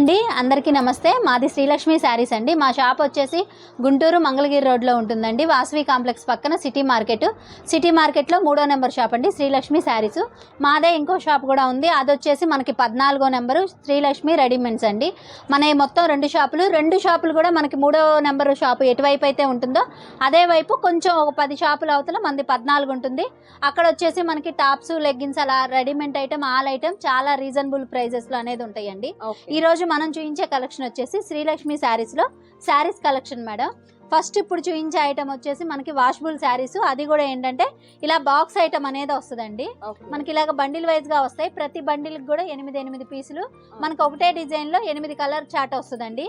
అండి. అందరికీ నమస్తే. మాది శ్రీలక్ష్మి శారీస్ అండి. మా షాప్ వచ్చేసి గుంటూరు మంగళగిరి రోడ్లో ఉంటుందండి. వాసవి కాంప్లెక్స్ పక్కన సిటీ మార్కెట్. సిటీ మార్కెట్లో మూడో నెంబర్ షాప్ అండి. శ్రీలక్ష్మి శారీస్. మాదే ఇంకో షాప్ కూడా ఉంది. అది వచ్చేసి మనకి పద్నాలుగో నెంబరు శ్రీలక్ష్మి రెడీమేడ్స్ అండి. మన మొత్తం రెండు షాపులు రెండు షాపులు కూడా మనకి మూడో నెంబర్ షాపు ఎటువైపు అయితే ఉంటుందో అదే వైపు కొంచెం ఒక పది షాపుల అవతల మనది పద్నాలుగు ఉంటుంది. అక్కడ వచ్చేసి మనకి టాప్స్ లెగ్గిన్స్ అలా రెడీమేడ్ ఐటమ్ ఆల్ ఐటమ్ చాలా రీజనబుల్ ప్రైజెస్లో అనేది ఉంటాయండి. ఈ రోజు మనం చూపించే కలెక్షన్ వచ్చేసి శ్రీలక్ష్మి శారీస్లో శారీస్ కలెక్షన్ మేడం. ఫస్ట్ ఇప్పుడు చూపించే ఐటమ్ వచ్చేసి మనకి వాషబుల్ శారీస్. అది కూడా ఏంటంటే ఇలా బాక్స్ ఐటమ్ అనేది వస్తుందండి. మనకి ఇలాగ బండిల్ వైజ్గా వస్తాయి. ప్రతి బండిల్ కూడా ఎనిమిది ఎనిమిది పీసులు మనకి ఒకటే డిజైన్లో ఎనిమిది కలర్ చాట్ వస్తుందండి.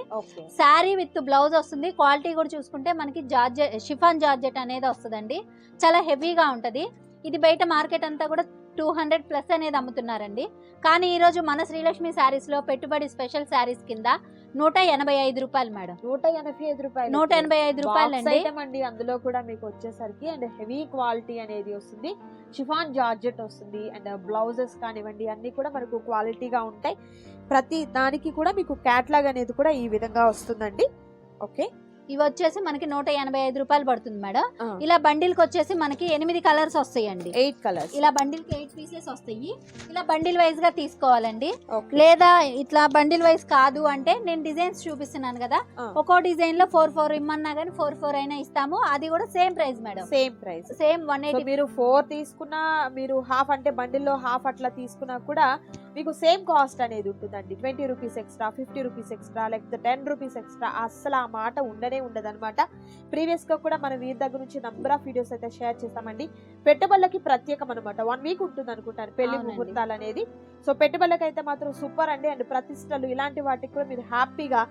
శారీ విత్ బ్లౌజ్ వస్తుంది. క్వాలిటీ కూడా చూసుకుంటే మనకి జార్జెట్ షిఫాన్ జార్జెట్ అనేది వస్తుందండి. చాలా హెవీగా ఉంటుంది. ఇది బయట మార్కెట్ అంతా కూడా టూ హండ్రెడ్ ప్లస్ అనేది అమ్ముతున్నారండి. కానీ ఈరోజు మన శ్రీలక్ష్మి శారీస్లో పెట్టుబడి స్పెషల్ శారీస్ కింద నూట ఎనభై ఐదు రూపాయలు మేడం. నూట ఎనభై ఐదు రూపాయలు. నూట ఎనభై ఐదు రూపాయలు అండి అందులో కూడా మీకు వచ్చేసరికి అండ్ హెవీ క్వాలిటీ అనేది వస్తుంది. షిఫాన్ జార్జెట్ వస్తుంది అండ్ బ్లౌజెస్ కానివ్వండి అన్ని కూడా మనకు క్వాలిటీగా ఉంటాయి. ప్రతి దానికి కూడా మీకు క్యాట్లాగ్ అనేది కూడా ఈ విధంగా వస్తుందండి. ఓకే? ఇవి వచ్చేసి మనకి నూట ఎనభై ఐదు రూపాయలు పడుతుంది మేడం. ఇలా బండిల్కి వచ్చేసి మనకి ఎనిమిది కలర్స్ వస్తాయండి. Eight colours. ఇలా బండిల్కి ఎయిట్ పీసెస్ వస్తాయి. ఇలా బండిల్ వైజ్గా తీసుకోవాలండి లేదా ఇట్లా బండిల్ వైజ్ కాదు అంటే నేను డిజైన్స్ చూపిస్తున్నాను కదా. ఒక్కో డిజైన్లో ఫోర్ ఫోర్ ఇమ్మన్నా కానీ ఫోర్ ఫోర్ అయినా ఇస్తాము. అది కూడా same price madam. Same price. Same one eighty మీరు ఫోర్ తీసుకున్నా మీరు హాఫ్ అంటే బండిల్లో హాఫ్ అట్లా తీసుకున్నా కూడా మీకు సేమ్ కాస్ట్ అనేది ఉంటుందండి. Twenty rupees extra fifty rupees extra లేకపోతే టెన్ రూపీస్ ఎక్స్ట్రా అస్సలు ఆ మాట ఉండనే ఉండదు అనమాట ప్రీవియస్గా కూడా మనం వీరి దగ్గర నుంచి నంబర్ ఆఫ్ వీడియోస్ అయితే షేర్ చేస్తామండి. పెట్టుబడులకి ప్రత్యేకం అనమాట వన్ వీక్ ఉంటుంది అనుకుంటాను పెళ్ళి. ముహూర్తాలు అనేది. సో పెట్టుబడులకి అయితే మాత్రం సూపర్ అండి. అండ్ ప్రతిష్టలు ఇలాంటి వాటికి కూడా మీరు హ్యాపీగా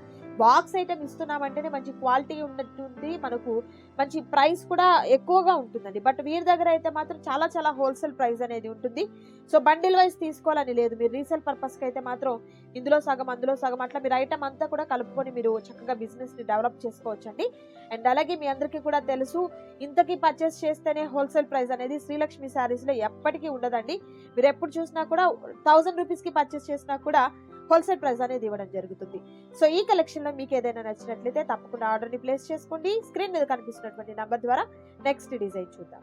బాక్స్ ఐటమ్ ఇస్తున్నామంటేనే మంచి క్వాలిటీ ఉన్నట్టుంది మనకు మంచి ప్రైస్ కూడా ఎక్కువగా ఉంటుందండి. బట్ వీరి దగ్గర అయితే మాత్రం చాలా చాలా హోల్సేల్ ప్రైస్ అనేది ఉంటుంది. సో బండిల్ వైజ్ తీసుకోవాలని లేదు. మీరు రీసేల్ పర్పస్కి అయితే మాత్రం ఇందులో సగం అందులో సగం అట్లా మీరు ఐటమ్ అంతా కూడా కలుపుకొని మీరు చక్కగా బిజినెస్ని డెవలప్ చేసుకోవచ్చండి. అండ్ అలాగే మీ అందరికీ కూడా తెలుసు ఇంతకీ పర్చేస్ చేస్తేనే హోల్సేల్ ప్రైస్ అనేది శ్రీలక్ష్మి శారీస్లో ఎప్పటికీ ఉండదండి. మీరు ఎప్పుడు చూసినా కూడా థౌజండ్ రూపీస్కి పర్చేస్ చేసినా కూడా హోల్సేల్ ప్రైస్ అనేది ఇవ్వడం జరుగుతుంది. సో ఈ కలెక్షన్లో మీకు ఏదైనా నచ్చినట్లయితే తప్పకుండా ఆర్డర్ని ప్లేస్ చేసుకోండి. స్క్రీన్ మీద కనిపిస్తున్నటువంటి నంబర్ ద్వారా నెక్స్ట్ డిజైన్ చూద్దాం.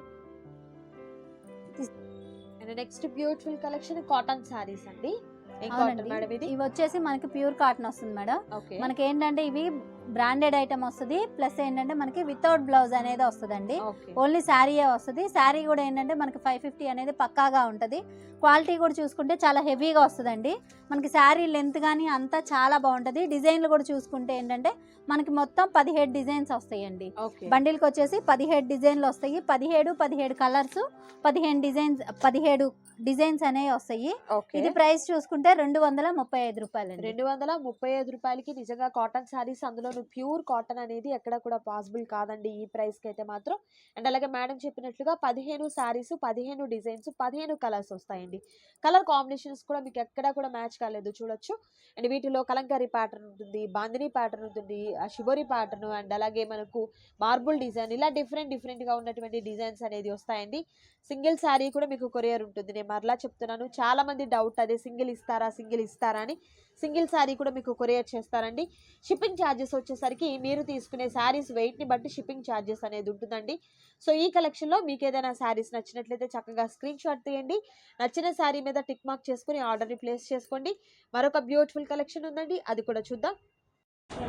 Next beautiful collection cotton saris అండి. ఏం కాటన్ అవునండి. మేడం ఇది? ఇవి వచ్చేసి మనకి ప్యూర్ కాటన్ వస్తుంది మేడం. ఓకే. మనకి ఏంటంటే ఇవి బ్రాండెడ్ ఐటమ్ వస్తుంది. ప్లస్ ఏంటంటే మనకి వితౌట్ బ్లౌజ్ అనేది వస్తుందండి. ఓన్లీ శారీయే వస్తుంది. శారీ కూడా ఏంటంటే మనకి ఫైవ్ ఫిఫ్టీ అనేది పక్కాగా ఉంటుంది. క్వాలిటీ కూడా చూసుకుంటే చాలా హెవీగా వస్తుందండి. మనకి శారీ లెంత్ కానీ అంతా చాలా బాగుంటుంది. డిజైన్లు కూడా చూసుకుంటే ఏంటంటే మనకి మొత్తం పదిహేడు డిజైన్స్ వస్తాయండి. బండిల్కి వచ్చేసి పదిహేడు డిజైన్లు వస్తాయి. పదిహేడు పదిహేడు కలర్స్ పదిహేను డిజైన్స్ పదిహేడు డిజైన్స్ అనేవి వస్తాయి. ఇది ప్రైస్ చూసుకుంటే రెండు వందల ముప్పై ఐదు రూపాయలండి. రెండు వందల ముప్పై ఐదు రూపాయలకి నిజంగా కాటన్ శారీస్ అందులోను ప్యూర్ కాటన్ అనేది ఎక్కడ కూడా పాసిబుల్ కాదండి ఈ ప్రైస్కి అయితే మాత్రం. అండ్ అలాగే మేడం చెప్పినట్లుగా పదిహేను శారీస్ పదిహేను డిజైన్స్ పదిహేను కలర్స్ వస్తాయండి. కలర్ కాంబినేషన్స్ కూడా మీకు ఎక్కడా కూడా మ్యాచ్ కాలేదు చూడొచ్చు. అండ్ వీటిలో కలంకారీ ప్యాటర్న్ ఉంటుంది బాందిని ప్యాటర్న్ ఉంటుంది ఆ షిబోరి ప్యాటర్న్ అండ్ అలాగే మనకు మార్బుల్ డిజైన్ ఇలా డిఫరెంట్ డిఫరెంట్గా ఉన్నటువంటి డిజైన్స్ అనేది వస్తాయండి. సింగిల్ శారీ కూడా మీకు కొరియర్ ఉంటుంది. నేను మరలా చెప్తున్నాను. చాలా మంది డౌట్ అదే సింగిల్ ఇస్తారా సింగిల్ ఇస్తారా అని సింగిల్ శారీ కూడా మీకు కొరియర్ చేస్తారండి. షిప్పింగ్ ఛార్జెస్ వచ్చేసరికి మీరు తీసుకునే శారీస్ వెయిట్ని బట్టి షిప్పింగ్ ఛార్జెస్ అనేది ఉంటుందండి. సో ఈ కలెక్షన్లో మీకు ఏదైనా శారీస్ నచ్చినట్లయితే చక్కగా స్క్రీన్ షాట్ తీయండి. నచ్చిన శారీ మీద టిక్ మార్క్ చేసుకుని ఆర్డర్ని ప్లేస్ చేసుకోండి. మరొక బ్యూటిఫుల్ కలెక్షన్ ఉందండి. అది కూడా చూద్దాం.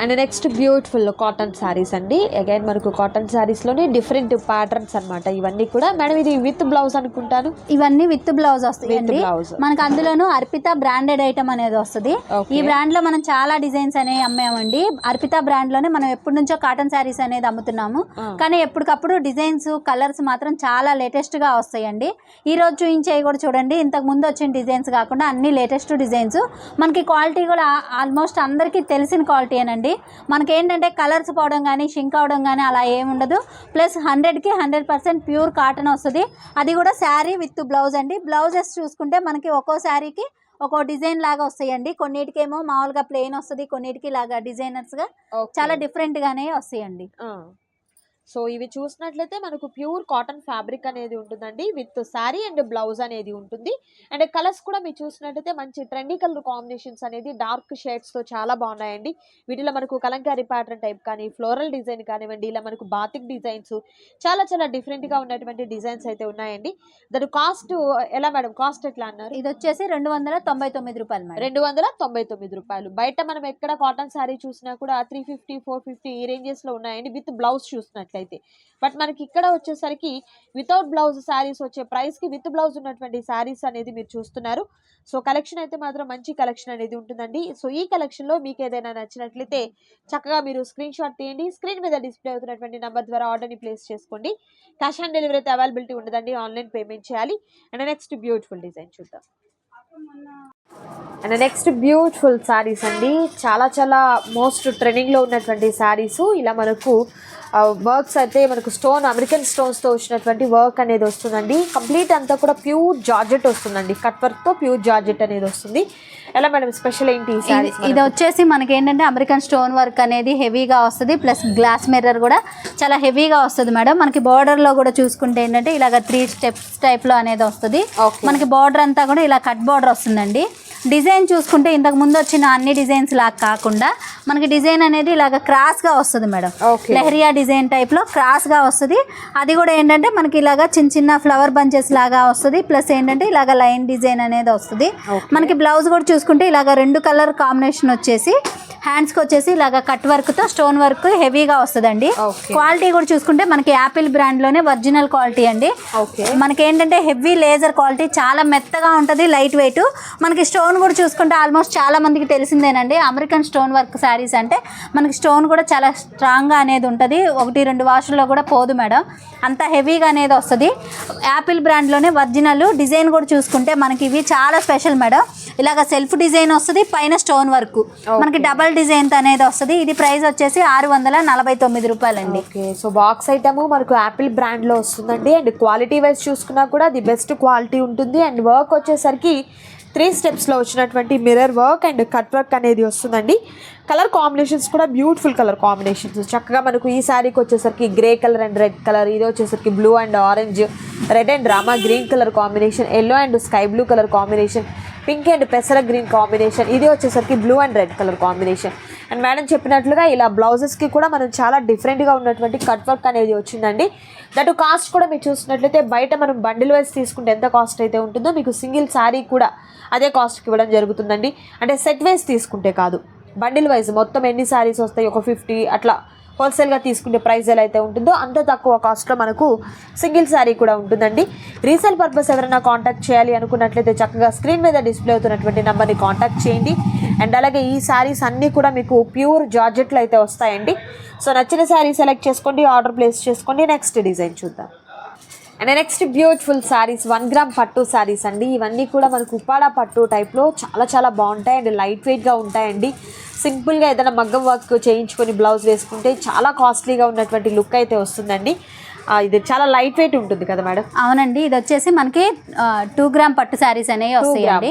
And next beautiful cotton saris అండి. అగైన్ మనకు కాటన్ శారీస్లోనే డిఫరెంట్ ప్యాటర్న్స్ అన్నమాట. ఇవన్నీ కూడా మేడం ఇది విత్ బ్లౌజ్ అనుకుంటాను. ఇవన్నీ విత్ బ్లౌజ్ బ్లౌజ్. మనకు అందులోను అర్పిత బ్రాండెడ్ ఐటమ్ అనేది వస్తుంది. ఈ బ్రాండ్లో మనం చాలా డిజైన్స్ అనేవి అమ్మామండి. అర్పిత బ్రాండ్లోనే మనం ఎప్పటి నుంచో కాటన్ శారీస్ అనేది అమ్ముతున్నాము. కానీ ఎప్పటికప్పుడు డిజైన్స్ కలర్స్ మాత్రం చాలా లేటెస్ట్గా వస్తాయండి. ఈ రోజు చూపించేవి కూడా చూడండి. ఇంతకు ముందు వచ్చిన డిజైన్స్ కాకుండా అన్ని లేటెస్ట్ డిజైన్స్ మనకి క్వాలిటీ కూడా ఆల్మోస్ట్ అందరికీ తెలిసిన క్వాలిటీ అండి మనకి ఏంటంటే కలర్స్ పోవడం కానీ షింక్ అవడం కానీ అలా ఏమి ఉండదు ప్లస్ హండ్రెడ్కి హండ్రెడ్ పర్సెంట్ ప్యూర్ కాటన్ వస్తుంది. అది కూడా శారీ విత్ బ్లౌజ్ అండి. బ్లౌజెస్ చూసుకుంటే మనకి ఒక్కో శారీకి ఒక్కో డిజైన్ లాగా వస్తాయండి. కొన్నిటికేమో మామూలుగా ప్లెయిన్ వస్తుంది కొన్నిటికి లాగా డిజైనర్స్గా చాలా డిఫరెంట్ గానే వస్తాయండి సో ఇవి చూసినట్లయితే మనకు ప్యూర్ కాటన్ ఫ్యాబ్రిక్ అనేది ఉంటుందండి విత్ శారీ అండ్ బ్లౌజ్ అనేది ఉంటుంది. అండ్ కలర్స్ కూడా మీరు చూసినట్లయితే మంచి ట్రెండీ కలర్ కాంబినేషన్స్ అనేది డార్క్ షేడ్స్తో చాలా బాగున్నాయండి. వీటిలో మనకు కలంకారీ ప్యాటర్న్ టైప్ కానీ ఫ్లోరల్ డిజైన్ కానివ్వండి ఇలా మనకు బాతిక్ డిజైన్స్ చాలా చాలా డిఫరెంట్గా ఉన్నటువంటి డిజైన్స్ అయితే ఉన్నాయండి. దాని కాస్ట్ ఎలా మేడం? కాస్ట్ ఎట్లా అన్నారు? ఇది వచ్చేసి రెండు వందల తొంభై తొమ్మిది రూపాయలు రెండు వందల తొంభై తొమ్మిది రూపాయలు. బయట మనం ఎక్కడ కాటన్ శారీ చూసినా కూడా త్రీ ఫిఫ్టీ ఫోర్ ఫిఫ్టీ ఈ రేంజెస్లో ఉన్నాయండి విత్ బ్లౌజ్ చూసినట్లయితే. బట్ మనకి ఇక్కడ వచ్చేసరికి వితౌట్ బ్లౌజ్ శారీస్ వచ్చే ప్రైస్కి విత్ బ్లౌజ్ ఉన్నటువంటి శారీస్ అనేది మీరు చూస్తున్నారు. సో కలెక్షన్ అయితే మాత్రం మంచి కలెక్షన్ అనేది ఉంటుందండి. సో ఈ కలెక్షన్లో మీకు ఏదైనా నచ్చినట్లయితే చక్కగా మీరు స్క్రీన్ షాట్ తీయండి. స్క్రీన్ మీద డిస్ప్లే అవుతున్నటువంటి నెంబర్ ద్వారా ఆర్డర్ని ప్లేస్ చేసుకోండి. క్యాష్ ఆన్ డెలివరీ అయితే అవైలబిలిటీ ఉండదండి. ఆన్లైన్ పేమెంట్ చేయాలి. అండ్ నెక్స్ట్ బ్యూటిఫుల్ డిజైన్ చూద్దాం. అండ్ నెక్స్ట్ బ్యూటిఫుల్ శారీస్ అండి. చాలా చాలా మోస్ట్ ట్రెండింగ్లో ఉన్నటువంటి శారీస్. ఇలా మనకు వర్క్స్ అయితే మనకు స్టోన్ అమెరికన్ స్టోన్స్తో వచ్చినటువంటి వర్క్ అనేది వస్తుందండి. కంప్లీట్ అంతా కూడా ప్యూర్ జార్జెట్ వస్తుందండి. కట్ వర్క్తో ప్యూర్ జార్జెట్ అనేది వస్తుంది. ఎలా మేడం స్పెషల్ ఏంటి ఇది వచ్చేసి మనకి? ఏంటంటే అమెరికన్ స్టోన్ వర్క్ అనేది హెవీగా వస్తుంది. ప్లస్ గ్లాస్ మిర్రర్ కూడా చాలా హెవీగా వస్తుంది మేడం. మనకి border లో కూడా చూసుకుంటే ఏంటంటే ఇలాగ త్రీ స్టెప్స్ టైప్లో అనేది వస్తుంది. మనకి బార్డర్ అంతా కూడా ఇలా కట్ బార్డర్ వస్తుందండి. డిజైన్ చూసుకుంటే ఇంతకు ముందు వచ్చిన అన్ని డిజైన్స్ లాగా కాకుండా మనకి డిజైన్ అనేది ఇలాగ క్రాస్గా వస్తుంది మేడం. లెహరియా డిజైన్ టైప్లో క్రాస్గా వస్తుంది. అది కూడా ఏంటంటే మనకి ఇలాగా చిన్న చిన్న ఫ్లవర్ బంచెస్ లాగా వస్తుంది. ప్లస్ ఏంటంటే ఇలాగ లైన్ డిజైన్ అనేది వస్తుంది. మనకి బ్లౌజ్ కూడా చూసుకుంటే ఇలాగ రెండు కలర్ కాంబినేషన్ వచ్చేసి హ్యాండ్స్కి వచ్చేసి ఇలాగ కట్ వర్క్తో స్టోన్ వర్క్ హెవీగా వస్తుందండి. క్వాలిటీ కూడా చూసుకుంటే మనకి యాపిల్ బ్రాండ్లోనే ఒరిజినల్ క్వాలిటీ అండి. మనకి ఏంటంటే హెవీ లేజర్ క్వాలిటీ చాలా మెత్తగా ఉంటుంది లైట్ వెయిట్ మనకి స్టోన్ కూడా చూసుకుంటే ఆల్మోస్ట్ చాలా మందికి తెలిసిందేనండి. అమెరికన్ స్టోన్ వర్క్ శారీస్ అంటే మనకి స్టోన్ కూడా చాలా స్ట్రాంగ్గా అనేది ఉంటుంది. ఒకటి రెండు వాషుల్లో కూడా పోదు మేడం. అంత హెవీగా అనేది వస్తుంది. యాపిల్ బ్రాండ్లోనే ఒరిజినల్ డిజైన్ కూడా చూసుకుంటే మనకి ఇవి చాలా స్పెషల్ మేడం. ఇలాగ సెల్ఫ్ డిజైన్ వస్తుంది పైన స్టోన్ వర్క్ మనకి డబల్ డిజైన్ అనేది వస్తుంది. ఇది ప్రైస్ వచ్చేసి ఆరు వందల నలభై తొమ్మిది రూపాయలండి. ఓకే సో బాక్స్ ఐటమ్ మనకు యాపిల్ బ్రాండ్లో వస్తుందండి. అండ్ క్వాలిటీ వైజ్ చూసుకున్నా కూడా ది బెస్ట్ క్వాలిటీ ఉంటుంది. అండ్ వర్క్ వచ్చేసరికి త్రీ స్టెప్స్లో వచ్చినటువంటి mirror work and cut work అనేది వస్తుందండి. కలర్ కాంబినేషన్స్ కూడా బ్యూటిఫుల్ కలర్ కాంబినేషన్స్ చక్కగా మనకు ఈ శారీకి వచ్చేసరికి grey colour and red colour ఇది వచ్చేసరికి blue and orange red and Rama green colour combination yellow and sky blue colour combination pink and పెసర గ్రీన్ కాంబినేషన్ ఇది వచ్చేసరికి blue and red colour combination and madam చెప్పినట్లుగా ఇలా బ్లౌజెస్కి కూడా మనం చాలా డిఫరెంట్గా ఉన్నటువంటి కట్ వర్క్ అనేది వచ్చిందండి. దట్ కాస్ట్ కూడా మీరు చూసినట్లయితే బయట మనం బండిల్ వైజ్ తీసుకుంటే ఎంత కాస్ట్ అయితే ఉంటుందో మీకు సింగిల్ శారీ కూడా అదే కాస్ట్కి ఇవ్వడం జరుగుతుందండి. అంటే సెట్ వైజ్ తీసుకుంటే కాదు. బండిల్ వైజ్ మొత్తం ఎన్ని శారీస్ వస్తాయి? ఒక ఫిఫ్టీ అట్లా హోల్సేల్గా తీసుకుంటే ప్రైస్ ఎలా అయితే ఉంటుందో అంత తక్కువ కాస్ట్లో మనకు సింగిల్ శారీ కూడా ఉంటుందండి. రీసేల్ పర్పస్ ఎవరైనా కాంటాక్ట్ చేయాలి అనుకున్నట్లయితే చక్కగా స్క్రీన్ మీద డిస్ప్లే అవుతున్నటువంటి నెంబర్ని కాంటాక్ట్ చేయండి. అండ్ అలాగే ఈ శారీస్ అన్నీ కూడా మీకు ప్యూర్ జార్జెట్లు అయితే వస్తాయండి. సో నచ్చిన శారీ సెలెక్ట్ చేసుకోండి ఆర్డర్ ప్లేస్ చేసుకోండి నెక్స్ట్ డిజైన్ చూద్దాం. And next beautiful saris one gram పట్టు శారీస్ అండి. ఇవన్నీ కూడా మనకు ఉప్పాడ పట్టు టైప్లో చాలా చాలా బాగుంటాయి అండ్ లైట్ వెయిట్గా ఉంటాయండి. సింపుల్గా ఏదైనా మగ్గం వర్క్ చేయించుకొని బ్లౌజ్ వేసుకుంటే చాలా కాస్ట్లీగా ఉన్నటువంటి లుక్ అయితే వస్తుందండి. ఇది చాలా లైట్ వెయిట్ ఉంటుంది కదా మేడం అవునండి ఇది వచ్చేసి మనకి టూ గ్రామ్ పట్టు శారీస్ అనేవి వస్తాయండి.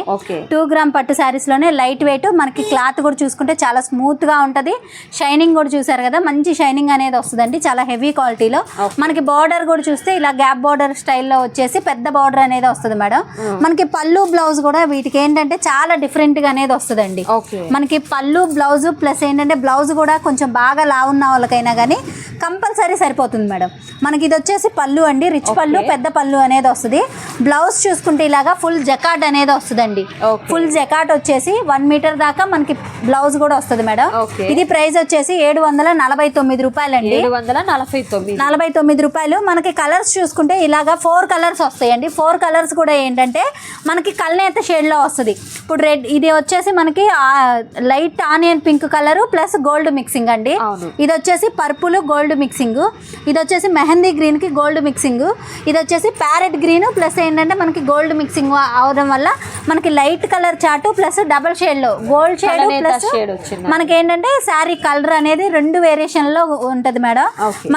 టూ గ్రామ్ పట్టు శారీస్లోనే లైట్ వెయిట్ మనకి క్లాత్ కూడా చూసుకుంటే చాలా స్మూత్గా ఉంటుంది. షైనింగ్ కూడా చూసారు కదా మంచి షైనింగ్ అనేది వస్తుందండి చాలా హెవీ క్వాలిటీలో. మనకి బార్డర్ కూడా చూస్తే ఇలా గ్యాప్ బార్డర్ స్టైల్లో వచ్చేసి పెద్ద బార్డర్ అనేది వస్తుంది మేడం మనకి పళ్ళు బ్లౌజ్ కూడా వీటికి ఏంటంటే చాలా డిఫరెంట్గా అనేది వస్తుందండి. మనకి పళ్ళు బ్లౌజ్ ప్లస్ ఏంటంటే బ్లౌజ్ కూడా కొంచెం బాగా లావున్న వాళ్ళకైనా కానీ కంపల్సరీ సరిపోతుంది మేడం మనకి ఇది వచ్చేసి పళ్ళు అండి. రిచ్ పళ్ళు. పెద్ద పళ్ళు అనేది వస్తుంది. బ్లౌజ్ చూసుకుంటే ఇలాగా ఫుల్ జకాట్ అనేది వస్తుందండి. ఫుల్ జకాట్ వచ్చేసి వన్ మీటర్ దాకా మనకి బ్లౌజ్ కూడా వస్తుంది మేడం. ఇది ప్రైస్ వచ్చేసి ఏడు వందల నలభై తొమ్మిది రూపాయలండి. నలభై తొమ్మిది. రూపాయలు. మనకి కలర్స్ చూసుకుంటే ఇలాగా ఫోర్ కలర్స్ వస్తాయండి. ఫోర్ కలర్స్ కూడా ఏంటంటే మనకి కల్నేత షేడ్లో వస్తుంది. ఇప్పుడు రెడ్ ఇది వచ్చేసి మనకి light onion pink colour plus gold mixing అండి. ఇది వచ్చేసి పర్పుల్ గోల్డ్ మిక్సింగ్ ఇది వచ్చేసి మెహందీ గ్రీన్కి గోల్డ్ మిక్సింగ్ ఇది వచ్చేసి ప్యారెట్ గ్రీన్ ప్లస్ ఏంటంటే మనకి గోల్డ్ మిక్సింగ్ అవడం వల్ల మనకి light colour chart plus double షేడ్లో గోల్డ్ షేడ్ ప్లస్. మనకి ఏంటంటే శారీ కలర్ అనేది రెండు వేరియేషన్లో ఉంటది మేడం.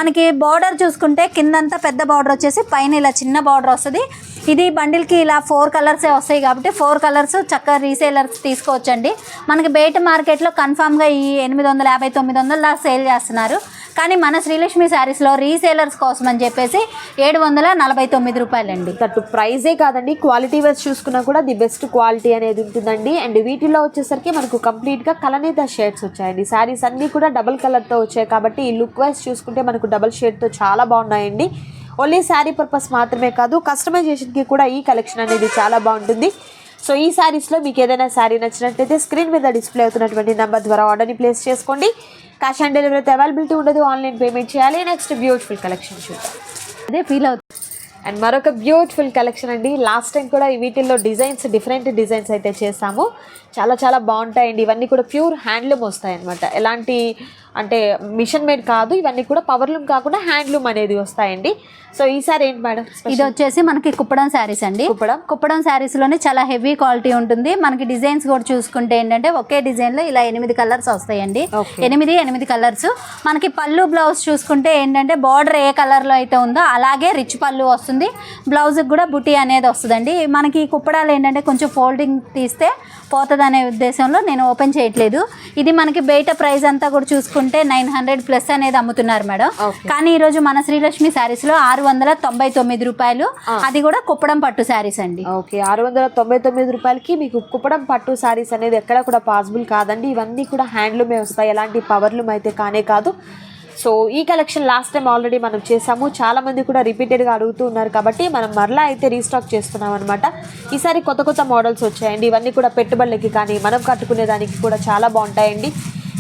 మనకి బార్డర్ చూసుకుంటే కిందంతా పెద్ద బార్డర్ వచ్చేసి పైన ఇలా చిన్న బార్డర్ వస్తుంది ఇది బండిల్కి ఇలా ఫోర్ కలర్స్ వస్తాయి కాబట్టి ఫోర్ కలర్స్ చక్కగా రీసేలర్స్ తీసుకోవచ్చండి. మనకి బయట మార్కెట్లో కన్ఫామ్గా ఈ ఎనిమిది వందల యాభై తొమ్మిది వందల దాకా సేల్ చేస్తున్నారు. కానీ మన శ్రీలక్ష్మి శారీస్లో రీసేలర్స్ కోసం అని చెప్పేసి ఏడు వందల నలభై తొమ్మిది రూపాయలండి. దట్టు ప్రైజే కాదండి క్వాలిటీ వైజ్ చూసుకున్నా కూడా ది బెస్ట్ క్వాలిటీ అనేది ఉంటుందండి. అండ్ వీటిలో వచ్చేసరికి మనకు కంప్లీట్గా కలనేత షేడ్స్ వచ్చాయండి. శారీస్ అన్నీ కూడా డబుల్ కలర్తో వచ్చాయి కాబట్టి ఈ లుక్ వైజ్ చూసుకుంటే మనకు డబుల్ షేడ్తో చాలా బాగున్నాయండి. ఓన్లీ శారీ పర్పస్ మాత్రమే కాదు కస్టమైజేషన్కి కూడా ఈ కలెక్షన్ అనేది చాలా బాగుంటుంది. సో ఈ శారీస్లో మీకు ఏదైనా శారీ నచ్చినట్లయితే స్క్రీన్ మీద డిస్ప్లే అవుతున్నటువంటి నెంబర్ ద్వారా ఆర్డర్ని ప్లేస్ చేసుకోండి. క్యాష్ ఆన్ డెలివరీ అయితే అవైలబిలిటీ ఉండదు. ఆన్లైన్ పేమెంట్ చేయాలి. నెక్స్ట్ బ్యూటిఫుల్ కలెక్షన్ చూద్దాం. అదే ఫీల్ అవుతుంది. అండ్ మరొక బ్యూటిఫుల్ కలెక్షన్ అండి. లాస్ట్ టైం కూడా వీటిల్లో డిజైన్స్ డిఫరెంట్ డిజైన్స్ అయితే చేస్తాము చాలా చాలా బాగుంటాయండి. ఇవన్నీ కూడా ప్యూర్ హ్యాండ్లూమ్ వస్తాయి అనమాట ఎలాంటి అంటే మిషన్ మేడ్ కాదు ఇవన్నీ కూడా పవర్లూమ్ కాకుండా హ్యాండ్లూమ్ అనేది వస్తాయండి. సో ఈసారి ఏంటి మేడం ఇది వచ్చేసి మనకి కుప్పడం శారీస్ అండి. కుప్పడం. కుప్పడం శారీస్లోనే చాలా హెవీ క్వాలిటీ ఉంటుంది. మనకి డిజైన్స్ కూడా చూసుకుంటే ఏంటంటే ఒకే డిజైన్లో ఇలా ఎనిమిది కలర్స్ వస్తాయండి. ఎనిమిది ఎనిమిది కలర్స్. మనకి పళ్ళు బ్లౌజ్ చూసుకుంటే ఏంటంటే బార్డర్ ఏ కలర్లో అయితే ఉందో అలాగే రిచ్ పళ్ళు వస్తుంది. బ్లౌజ్ కూడా బుటీ అనేది వస్తుందండి. మనకి కుప్పడాలు ఏంటంటే కొంచెం ఫోల్డింగ్ తీస్తే పోతుంది అనే ఉద్దేశంలో నేను ఓపెన్ చేయట్లేదు. ఇది మనకి బయట ప్రైస్ అంతా కూడా చూసుకుంటే నైన్ హండ్రెడ్ ప్లస్ అనేది అమ్ముతున్నారు మేడం. కానీ ఈరోజు మన శ్రీలక్ష్మి శారీస్లో ఆరు వందల తొంభై తొమ్మిది రూపాయలు. అది కూడా కుప్పడం పట్టు శారీస్ అండి. ఓకే. ఆరు వందల తొంభై తొమ్మిది రూపాయలకి మీకు కుప్పడం పట్టు శారీస్ అనేది ఎక్కడ కూడా పాసిబుల్ కాదండి. ఇవన్నీ కూడా హ్యాండ్లూమే వస్తాయి. ఎలాంటి పవర్లూమ్ అయితే కానే కాదు. సో ఈ కలెక్షన్ లాస్ట్ టైం ఆల్రెడీ మనం చేసాము. చాలా మంది కూడా రిపీటెడ్గా అడుగుతూ ఉన్నారు కాబట్టి మనం మరలా అయితే రీస్టాక్ చేస్తున్నాం అనమాట ఈసారి కొత్త కొత్త మోడల్స్ వచ్చాయండి. ఇవన్నీ కూడా పెట్టుబడులకి కానీ మనం కట్టుకునే దానికి కూడా చాలా బాగుంటాయండి.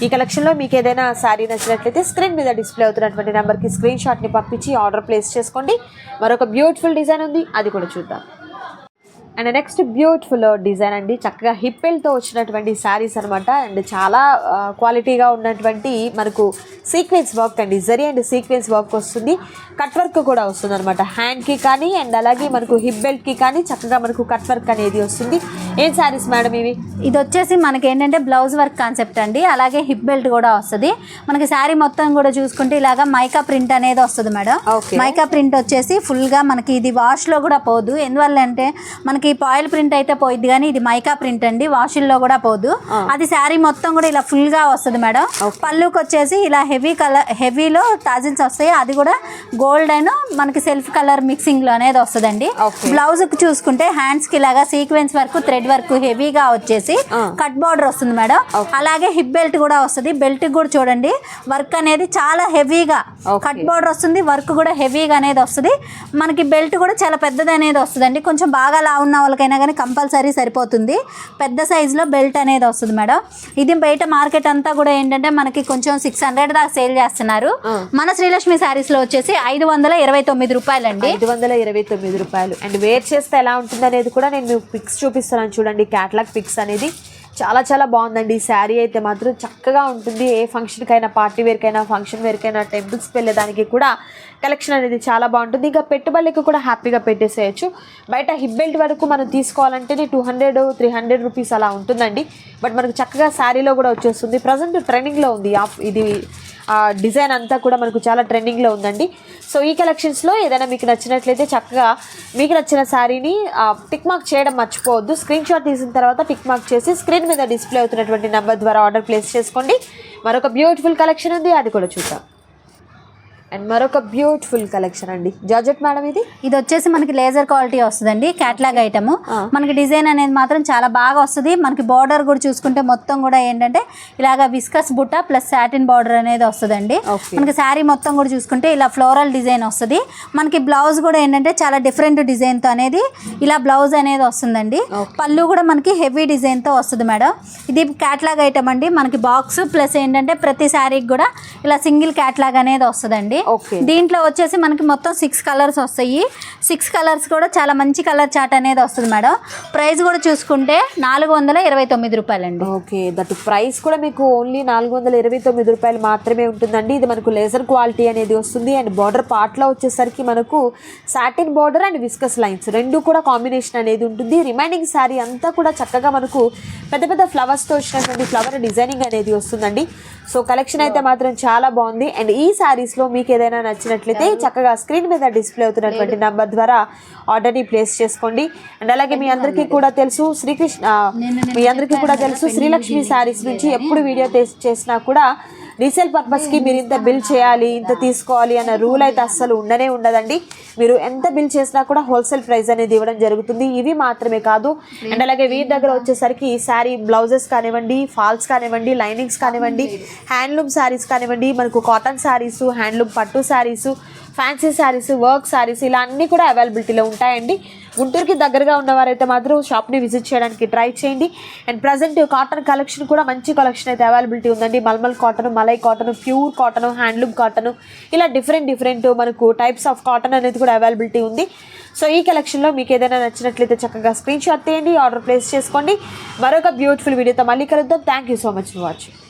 ఈ కలెక్షన్లో మీకు ఏదైనా శారీ నచ్చినట్లయితే స్క్రీన్ మీద డిస్ప్లే అవుతున్నటువంటి నెంబర్కి స్క్రీన్ షాట్ని పంపించి ఆర్డర్ ప్లేస్ చేసుకోండి. మరొక బ్యూటిఫుల్ డిజైన్ ఉంది. అది కూడా చూద్దాం. అండ్ నెక్స్ట్ బ్యూటిఫుల్ డిజైన్ అండి. చక్కగా హిప్పెల్తో వచ్చినటువంటి శారీస్ అనమాట అండ్ చాలా క్వాలిటీగా ఉన్నటువంటి మనకు సీక్వెన్స్ వర్క్ అండి. జరీ అండ్ సీక్వెన్స్ వర్క్ వస్తుంది. కట్ వర్క్ కూడా వస్తుంది అనమాట హ్యాండ్కి కానీ అండ్ అలాగే మనకు హిప్ బెల్ట్కి కానీ చక్కగా మనకు కట్ వర్క్ అనేది వస్తుంది. ఏం శారీస్ మేడం ఇవి? ఇది వచ్చేసి మనకి ఏంటంటే బ్లౌజ్ వర్క్ కాన్సెప్ట్ అండి. అలాగే హిప్ బెల్ట్ కూడా వస్తుంది. మనకి శారీ మొత్తం కూడా చూసుకుంటే ఇలాగా మైకా ప్రింట్ అనేది వస్తుంది మేడం. మైకా ప్రింట్ వచ్చేసి full గా మనకి ఇది wash లో కూడా పోదు. ఎందువల్ల అంటే మనకి పాయిల్ ప్రింట్ అయితే పోయిద్ది కానీ ఇది మైకా ప్రింట్ అండి. వాషుల్లో కూడా పోదు. అది శారీ మొత్తం కూడా ఇలా full గా వస్తుంది మేడం. పళ్ళుకి వచ్చేసి ఇలా హెవీ కలర్ హెవీలో టాజిల్స్ వస్తాయి. అది కూడా గోల్డ్ అండ్ మనకి సెల్ఫ్ కలర్ మిక్సింగ్లో అనేది వస్తుందండి. Okay. బ్లౌజ్ చూసుకుంటే హ్యాండ్స్కి ఇలాగా సీక్వెన్స్ వర్క్ థ్రెడ్ వర్క్ హెవీగా వచ్చేసి. కట్ బార్డర్ వస్తుంది మేడం. అలాగే హిప్ బెల్ట్ కూడా వస్తుంది. బెల్ట్ కూడా చూడండి వర్క్ అనేది చాలా హెవీగా. కట్ బార్డర్ వస్తుంది వర్క్ కూడా హెవీగా అనేది వస్తుంది. మనకి బెల్ట్ కూడా చాలా పెద్దది అనేది వస్తుందండి. కొంచెం బాగా లా ఉన్న వాళ్ళకైనా కానీ కంపల్సరీ సరిపోతుంది. పెద్ద సైజులో బెల్ట్ అనేది వస్తుంది మేడం. ఇది బయట మార్కెట్ అంతా కూడా ఏంటంటే మనకి కొంచెం సిక్స్ హండ్రెడ్ దాకా సేల్ చేస్తున్నారు. మన శ్రీలక్ష్మి శారీస్లో వచ్చేసి ఐదు వందల ఇరవై తొమ్మిది రూపాయలండి. ఐదు వందల ఇరవై తొమ్మిది రూపాయలు. అండ్ వేర్ చేస్తే ఎలా ఉంటుంది అనేది కూడా నేను పిక్స్ చూపిస్తున్నాను చూడండి క్యాట్లాగ్ పిక్స్ అనేది చాలా చాలా బాగుందండి. ఈ శారీ అయితే మాత్రం చక్కగా ఉంటుంది. ఏ ఫంక్షన్కైనా పార్టీ వేర్కైనా ఫంక్షన్ వేర్కైనా టెంపుల్స్కి వెళ్ళేదానికి కూడా కలెక్షన్ అనేది చాలా బాగుంటుంది. ఇంకా పెట్టుబడులకు కూడా హ్యాపీగా పెట్టేసేయచ్చు. బయట హిప్ బెల్ట్ వరకు మనం తీసుకోవాలంటేనే two hundred three hundred rupees అలా ఉంటుందండి. బట్ మనకు చక్కగా శారీలో కూడా వచ్చేస్తుంది. ప్రజెంట్ ట్రెండింగ్లో ఉంది. ఆఫ్ ఇది ఆ డిజైన్ అంతా కూడా మనకు చాలా ట్రెండింగ్లో ఉందండి. సో ఈ కలెక్షన్స్లో ఏదైనా మీకు నచ్చినట్లయితే చక్కగా మీకు నచ్చిన శారీని టిక్ మార్క్ చేయడం మర్చిపోవద్దు. స్క్రీన్ షాట్ తీసిన తర్వాత టిక్ మార్క్ చేసి స్క్రీన్ మీద డిస్ప్లే అవుతున్నటువంటి నెంబర్ ద్వారా ఆర్డర్ ప్లేస్ చేసుకోండి. మరొక బ్యూటిఫుల్ కలెక్షన్ ఉంది. అది కూడా చూద్దాం. అండ్ మరొక బ్యూటిఫుల్ కలెక్షన్ అండి. జార్జెట్ మేడం ఇది? ఇది వచ్చేసి మనకి లేజర్ క్వాలిటీ వస్తుందండి. క్యాట్లాగ్ ఐటమ్ మనకి డిజైన్ అనేది మాత్రం చాలా బాగా వస్తుంది. మనకి బార్డర్ కూడా చూసుకుంటే మొత్తం కూడా ఏంటంటే ఇలాగ విస్కస్ బుట్ట ప్లస్ సాటిన్ బార్డర్ అనేది వస్తుందండి. మనకి శారీ మొత్తం కూడా చూసుకుంటే ఇలా ఫ్లోరల్ డిజైన్ వస్తుంది. మనకి బ్లౌజ్ కూడా ఏంటంటే చాలా డిఫరెంట్ డిజైన్తో అనేది ఇలా బ్లౌజ్ అనేది వస్తుందండి. పళ్ళు కూడా మనకి హెవీ డిజైన్తో వస్తుంది మేడం. ఇది క్యాట్లాగ్ ఐటమ్ అండి. మనకి బాక్స్ ప్లస్ ఏంటంటే ప్రతి శారీకి కూడా ఇలా సింగిల్ క్యాట్లాగ్ అనేది వస్తుందండి. ఓకే. దీంట్లో వచ్చేసి మనకి మొత్తం సిక్స్ కలర్స్ వస్తాయి. సిక్స్ కలర్స్ కూడా చాలా మంచి కలర్ చాట్ అనేది వస్తుంది మేడం. ప్రైస్ కూడా చూసుకుంటే నాలుగు వందల ఇరవై తొమ్మిది రూపాయలండి. ఓకే దట్ ప్రైస్ కూడా మీకు ఓన్లీ నాలుగు వందల ఇరవై తొమ్మిది రూపాయలు మాత్రమే ఉంటుందండి. ఇది మనకు లేజర్ క్వాలిటీ అనేది వస్తుంది. అండ్ బార్డర్ పార్ట్లో వచ్చేసరికి మనకు satin border and viscose lines రెండు కూడా కాంబినేషన్ అనేది ఉంటుంది. రిమైనింగ్ శారీ అంతా కూడా చక్కగా మనకు పెద్ద పెద్ద ఫ్లవర్స్తో వచ్చినటువంటి ఫ్లవర్ డిజైనింగ్ అనేది వస్తుందండి. సో కలెక్షన్ అయితే మాత్రం చాలా బాగుంది. అండ్ ఈ శారీస్లో మీకు ఏదైనా నచ్చినట్లయితే చక్కగా స్క్రీన్ మీద డిస్ప్లే అవుతున్నటువంటి నంబర్ ద్వారా ఆర్డర్ని ప్లేస్ చేసుకోండి. అండ్ అలాగే మీ అందరికీ కూడా తెలుసు శ్రీకృష్ణ మీ అందరికీ కూడా తెలుసు శ్రీలక్ష్మి శారీస్ నుంచి ఎప్పుడు వీడియో చేసినా కూడా రీసేల్ పర్పస్కి మీరు ఇంత బిల్ చేయాలి ఇంత తీసుకోవాలి అన్న రూల్ అయితే అస్సలు ఉండనే ఉండదండి. మీరు ఎంత బిల్ చేసినా కూడా హోల్సేల్ ప్రైస్ అనేది ఇవ్వడం జరుగుతుంది. ఇవి మాత్రమే కాదు అండ్ అలాగే వీరి దగ్గర వచ్చేసరికి శారీ బ్లౌజెస్ కానివ్వండి ఫాల్స్ కానివ్వండి లైనింగ్స్ కానివ్వండి హ్యాండ్లూమ్ శారీస్ కానివ్వండి మనకు కాటన్ శారీస్ హ్యాండ్లూమ్ పట్టు శారీస్ ఫ్యాన్సీ శారీస్ వర్క్ శారీస్ ఇలా అన్నీ కూడా అవైలబిలిటీలో ఉంటాయండి. గుంటూరుకి దగ్గరగా ఉన్నవారైతే మాత్రం షాప్ని విజిట్ చేయడానికి ట్రై చేయండి. అండ్ ప్రజెంట్ కాటన్ కలెక్షన్ కూడా మంచి కలెక్షన్ అయితే అవైలబిలిటీ ఉందండి. Mulmul cotton malai cotton pure cotton handloom cotton ఇలా డిఫరెంట్ డిఫరెంట్ మనకు టైప్స్ ఆఫ్ కాటన్ అనేది కూడా అవైలబిలిటీ ఉంది. సో ఈ కలెక్షన్లో మీకు ఏదైనా నచ్చినట్లయితే చక్కగా స్క్రీన్ షాట్ తీయండి ఆర్డర్ ప్లేస్ చేసుకోండి. మరొక బ్యూటిఫుల్ వీడియోతో మళ్ళీ కలుద్దాం. Thank you so much for watching